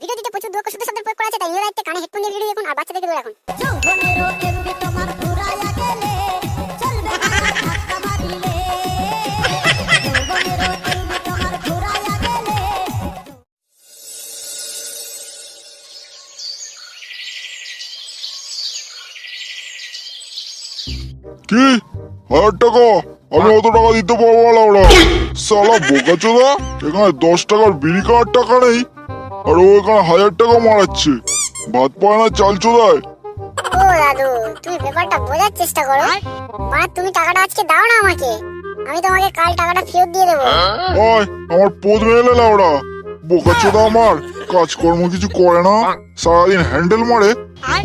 Video দিতে প্রচুর দক্ষ শুদ্ধ শব্দের প্রয়োগ করা আছে তাই নিজের দায়িত্বে কানে হেডফোন দিয়ে ভিডিও দেখুন আর বাচ্চাদেরকে দূরে রাখুন কি? হাজার টাকা? আমি অত টাকা দিতে পারব না ওরা। সালা বোকা চোদা এখানে দশ টাকার বিড়ি খাওয়ার টাকা নেই? আর ও এখানে হাজার টাকা মারাচ্ছে। ভাত পায় না চাল চোদায়। ও দাদু তুমি ব্যাপারটা বোঝার চেষ্টা করো। মা তুমি টাকাটা আজকে দাও না আমাকে। আমি তোমাকে কাল টাকাটা ফেরত দিয়ে দেবো। আয় আমার পোদ মেলে না ওরা বোকা চোদা আমার কাজকর্ম কিছু করে না। সারাদিন হ্যান্ডেল মারে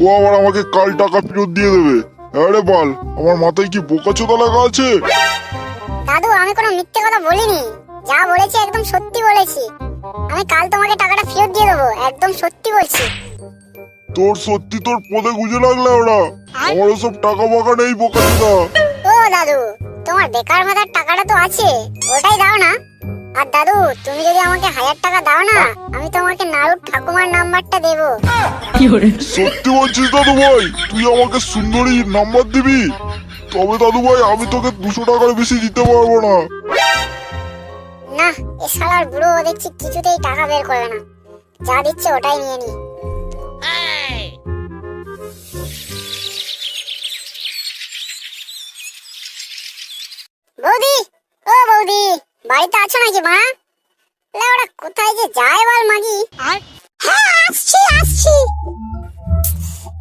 ও আবার আমাকে কাল টাকা ফেরত দিয়ে দেবে। আরে বাল আমার মাথায় কি বোকা চোদা লাগা আছে? দাদু আমি কোনো মিথ্যে কথা বলিনি। যা বলেছি একদম সত্যি বলেছি। আমি কাল তোমাকে টাকাটা ফেরত দিয়ে দেবো একদম সত্যি বলছি। তোর সত্যি তোর পদে গুজে লাগলে ওরা। আমার ওসব টাকা বাকা নেই বোকা চোদা ও দাদু তোমার বেকার ভাতার টাকাটা তো আছে ওটাই দাও না। আর দাদু তুমি যদি আমাকে হাজার টাকা দাও না আমি তোমাকে নাড়ুর ঠাকুমার নাম্বারটা দেবো। সত্যি বলছিস দাদু ভাই তুই আমাকে সুন্দরী নাম্বার দিবি? তবে দাদু ভাই আমি তোকে দুশো টাকার বেশি দিতে পারব না। না এ শালার বুড়ো দেখছি কিছুতেই টাকা বের করবে না। যা দিচ্ছে ওটাই নিয়ে নি। বৌদি ও বৌদি বাড়িতে আছো নাকি মা? ওরা কোথায় যে যায় বল মাগি। হ্যাঁ আসছি আসছি।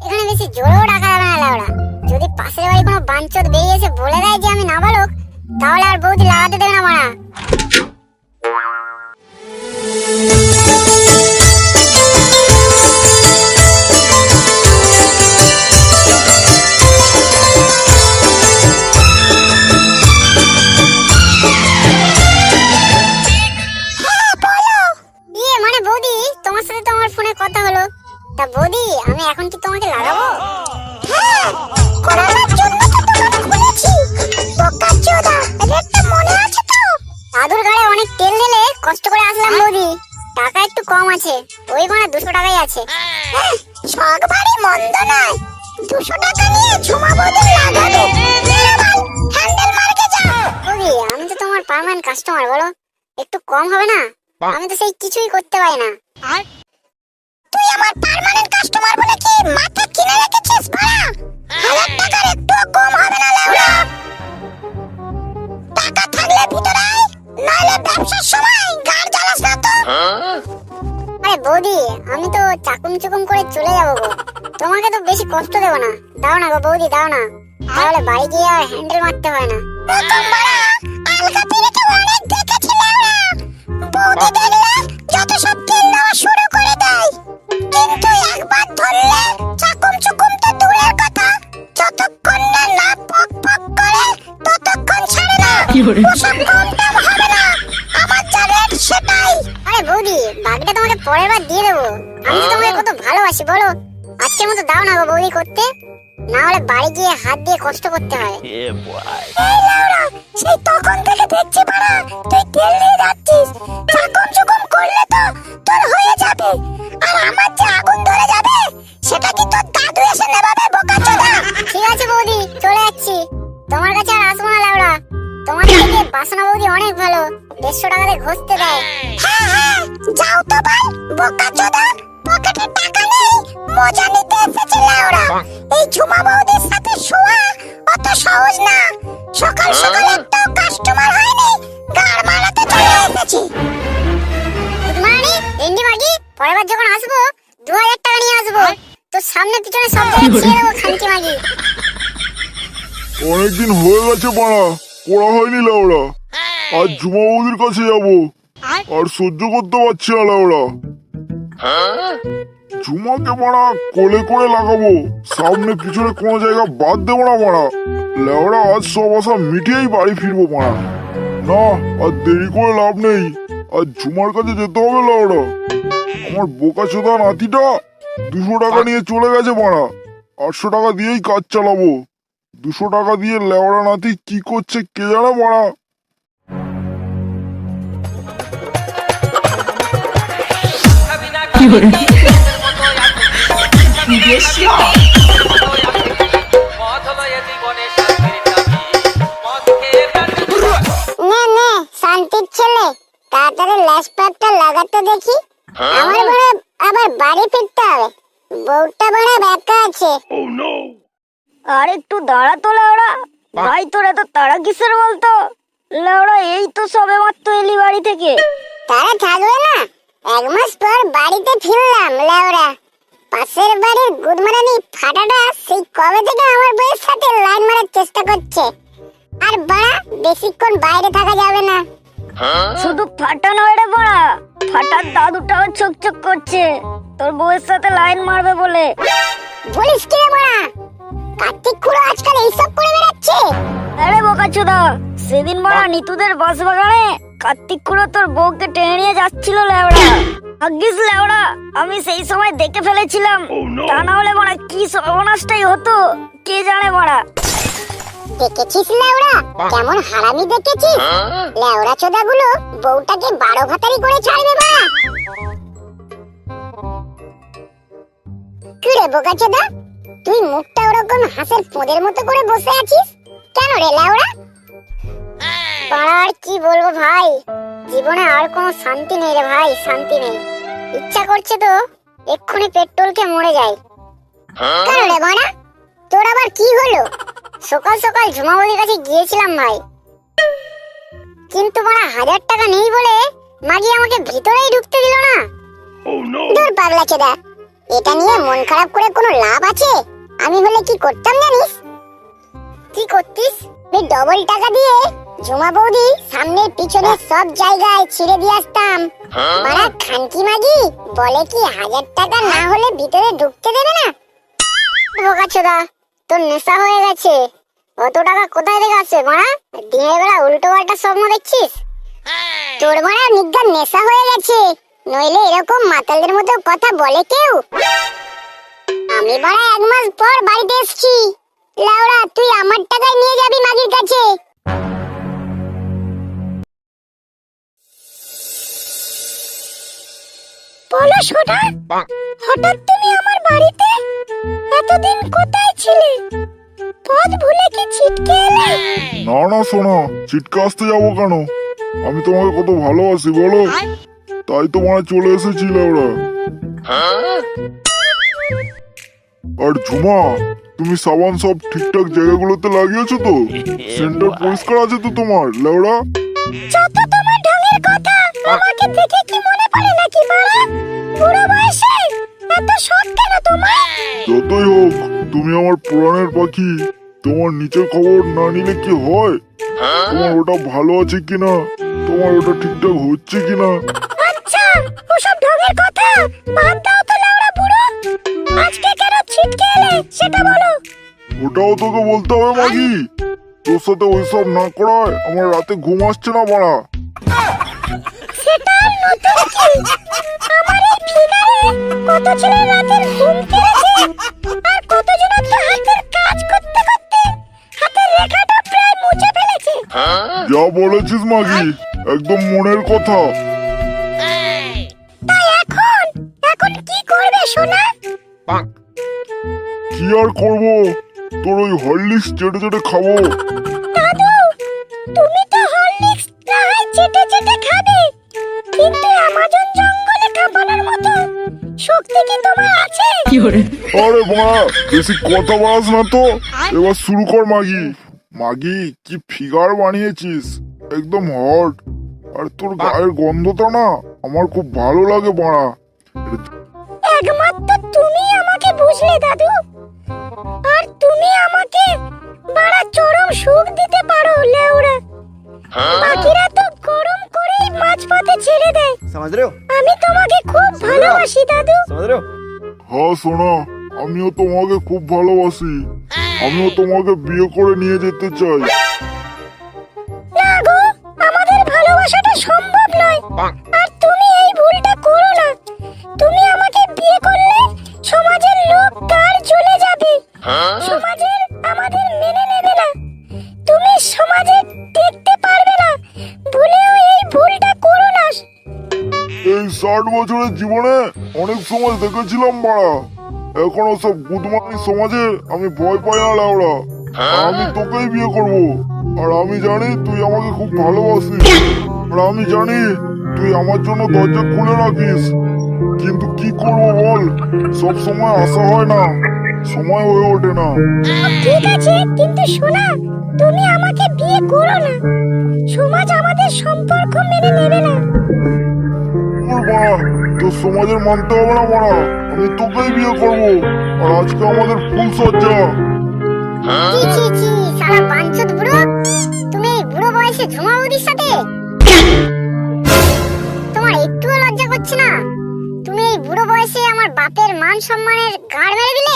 এখানে বেশি জোরেও ডাকা যাবে না লাউড়া যদি পাশের বাড়ি কোনো বাঞ্চত বেরিয়ে এসে বলে দেয় যে আমি নাবালক তাহলে আর বৌদি লাগাতে দেবে না মারা। কম আছে। ওই মানে দুশো টাকাই আছে। শখ ভারী মন্দ নয়। দুশো টাকা নিয়ে ঝুমা বৌদি লাগাবে হ্যান্ডেল মার্কে যাও। বৌদি আমি তো তোমার পার্মানেন্ট কাস্টমার বলো। একটু কম হবে না? আমি তো সেই কিছুই করতে পারি না। আর? তুই আমার পার্মানেন্ট কাস্টমার বলে কি মাথা কিনে রেখেছিস ভাড়া হাজার টাকার একটু কম হবে না লেওড়া টাকা থাকলে ভিতরে নাহলে ব্যবসার সময় গাড় জ্বালাস না তো। আরে বৌদি আমি তো চাকুম চুকুম করে চলে যাব গো। তোমাকে তো বেশি কষ্ট দেবো না। দাও না গো বৌদি দাও না। তাহলে বাড়ি গিয়ে আর হ্যান্ডেল মারতে হয় না। যত সব তেল দেওয়া শুরু করে দেয়। কিন্তু একবার ধরলে চাকুম চুকুম তো দূরের কথা। যতক্ষণ না না পক পক করে ততক্ষণ ছাড়ে না। পরের বার দিয়ে দেবো। আমি তো তোমাকে কত ভালোবাসি বলো? আজকের মতো দাও না গো বৌদি করতে। না হলে বাড়ি গিয়ে হাত দিয়ে কষ্ট করতে হয়। এই সেই তখন থেকে দেখছি তুই তেল নিয়ে যাচ্ছিস। চাকম চুকুম করলে তো তোর হয়ে যাবে। আর আমার যে আগুন ধরে না সকাল সকাল একটাও কাস্টমার হয়নি মারাতে চলে এসেছি। মানে এন্ডি মাগি পরের বার যখন আসব দু হাজার টাকা নিয়ে আসব। তো সামনে পিছনে সব জায়গায় ছিঁড়ে দেবো খানকি মাগি। অনেকদিন হয়ে গেছে মারা পড়া হয়নি লাউড়া আজ জুমা বৌদির কাছে যাব আর? সহ্য করতে পারছি না লাউড়া জুমাকে মারা কোলে করে লাগাবো। সামনে পিছনে কোনো জায়গা বাদ দেবো না মারা। লেওড়া আজ সব আশা মিটিয়েই বাড়ি ফিরবো মারা না আর দেরি করে লাভ নেই। আর ঝুমার কাছে যেতে হবে লাউড়া আমার বোকা চোদা নাতিটা দুশো টাকা নিয়ে চলে গেছে মারা। আটশো টাকা দিয়েই কাজ চালাবো। দুশো টাকা দিয়ে লেওড়া নাতি কি করছে কে জানে মারা। মদ তাড়াতাড়ি ল্যাসপ্যাকটা লাগাতে দেখি। আমার বড় আবার বাড়ি ফিরতে হবে। বউটা বড় একা আছে। আর একটু দাঁড়া তো লেওড়া ভাই তোর এত তাড়া কিসের বলতো? লেওড়া এই তো সবে মাত্র এলি বাড়ি থেকে। তারা থাকবে না। এক মাস পর বাড়িতে ফিরলাম লাউড়া। পাশের বাড়ির গুদমারানি ফাটাটা সেই কবে থেকে আমার বইয়ের সাথে লাইন মারার চেষ্টা করছে। আর বাড়া বেশিক্ষণ বাইরে থাকা যাবে না। শুধু ফাটা নয় রে বড়া। ফাটার দাদুটাও চোখ চোখ করছে। তোর বউয়ের সাথে লাইন মারবে বলে। বলিস কি রে বাড়া কার্তিক খুড়ো আজকাল এইসব করে বেড়াচ্ছে। আরে বোকাচোদা সেদিন বড়া নিতুদের বাস বাগানে কার্তিক খুড়ো তোর বউকে টেনে নিয়ে যাচ্ছিল লেওড়া। ভাগ্যিস লেওড়া আমি সেই সময় দেখে ফেলেছিলাম। তা না হলে বড়া কি সর্বনাশটাই হতো কে জানে বড়া দেখেছিস লেওড়া কেমন হারামি দেখেছিস? লেওড়া চোদাগুলো বউটাকে বারো ভাতারি করে ছাড়বে বাড়া। কি রে বোকা চোদা? তুই মুখটা ওরকম হাসের পোঁদের মতো করে বসে আছিস? কেন রে লেওড়া পাড়ার কি বলব ভাই? জীবনে আর কোনো শান্তি নেই রে ভাই, শান্তি নেই। ইচ্ছা করছে তো এক্ষুনি পেট্রোল খেয়ে মরে যাই। কেন রে বানা তোর আবার কি হলো? সকাল সকাল ঝুমাবতির কাছে গিয়েছিলাম ভাই। কিন্তু বাড়া হাজার টাকা নেই বলে মাগি আমাকে ভিতরেই ঢুকতে দিল না। দূর পাগলা চেদা এটা নিয়ে মন খারাপ করে কোনো লাভ আছে? আমি হলে কি করতাম জানিস? কি করতিস? আমি ডবল টাকা দিয়ে ঝুমা বৌদি সামনে পিছনে সব জায়গায় ছিঁড়ে দিয়ে আসতাম। মারা খানকি মাগি বলে কি হাজার টাকা না হলে ভিতরে ঢুকতে দেবে না? বোকাচোদা। তোর নেশা হয়ে গেছে। অত টাকা কোথায় থেকে আসে মারা? দিনের বেলা উল্টো পাল্টা স্বপ্ন দেখছিস? তোর মারা নিজ্ঞান নেশা হয়ে গেছে। নইলে এরকম মাতালদের মতো কথা বলে কেউ? আমি বাড়া এক মাস পর বাড়িতে লাউড়া তুই আমার টাকায় নিয়ে যাবি মাগির কাছে। বলো সোনা হঠাৎ তুমি আমার বাড়িতে? এতদিন কোথায় না না শোনা চিটকে আসতে যাব কেন? আমি তোমাকে কত ভালোবাসি বলো? তাই তোমার চলে এসেছিল ওরা। আর ঝুমা তুমি সাবান সব ঠিকঠাক জায়গাগুলোতে লাগিয়েছো তো? সেন্টার পরিষ্কার আছে তো তোমার লেওড়া যত তোমার ঢঙের কথা আমাকে দেখে কি মনে পড়ে নাকি মারা বুড়ো বয়সে? এত শখ কেন তোমার? যতই হোক তুমি আমার পুরাণের পাখি। তোমার নিচের খবর না নিলে কি হয়? তোমার ওটা ভালো আছে কিনা? তোমার ওটা ঠিকঠাক হচ্ছে কিনা? আচ্ছা ওসব ঢঙের কথা? বাদ দাও তো লাউড়া বুড়ো। আজকে কেন ছিটকে এলে? সেটা বলো। ওটাও তোকে বলতে হবে মাগি। তোর সাথে ওইসব না করায় আমার রাতে ঘুম আসছে না বাড়া। সেটা নতুন কি? আমার এই ফিগারে কত রাতের ঘুম কেড়েছে? আর তো হাতের যা বলেছিস মাগি একদম মনের কথা। এখন? এখন কি করবে সোনা? কি আর করব? তোর ওই হরলিক্স চেটে চেটে খাব। দাদু তুমি তো হরলিক্স না হয় চেটে চেটে খাবে। কিন্তু অ্যামাজন জঙ্গলে কাঁপানোর মতো শক্তি কি তোমার আছে? আরে বাড়া বেশি কথা বাড়াস না তো। এবার শুরু কর মাগি। মাগি কি ফিগার বানিয়েছিস? একদম হট আর তোর গায়ের গন্ধটা না আমার খুব ভালো লাগে বাড়া একমাত্র তুমি আমাকে বুঝলে দাদু। আর তুমি আমাকে চরম সুখ দিতে পারো হ্যাঁ? বাকিরা তো গরম করেই ছেড়ে দেয়। আমি তোমাকে খুব ভালোবাসি দাদু। হ্যাঁ আমিও তোমাকে খুব ভালোবাসি। আমিও তোমাকে বিয়ে করে নিয়ে যেতে চাই। না গো আমাদের ভালোবাসাটা সম্ভব নয়। আর তুমি এই ভুলটা করো না। তুমি আমাকে বিয়ে করলে সমাজের লোক কার চলে যাবে। সমাজের আমাদের মেনে নেবে না। তুমি সমাজে দেখতে পারবে না। ভুলেও এই ভুলটা করো না। এই ষাট বছরের জীবনে অনেক সময় দেখেছিলাম বাড়া এখন সব গুদমানি সমাজে আমি ভয় পাই না লেওড়া আর আমি তোকেই বিয়ে করব। আর আমি জানি তুই আমাকে খুব ভালোবাসিস। আর আমি জানি তুই আমার জন্য দরজা খুলে রাখিস। কিন্তু কি করব বল? সব সময় আশা হয় না। সময় হয়ে ওঠে না। ঠিক আছে কিন্তু শোনা তুমি আমাকে বিয়ে করো না। সমাজ আমাদের সম্পর্ক মেনে নেবে না। তোর বাড়া তোর সমাজের মানতে হবে না বাড়া। আমি তোকেই বিয়ে করব। আর আজকে আমাদের ফুল সজ্জা। বুড়ো। তুমি বুড়ো বয়সে ঝুমা বৌদির সাথে? তোমার একটুও লজ্জা করছে না? তুমি এই বুড়ো বয়সে আমার বাপের মান সম্মানের গাড় মেরে দিলে?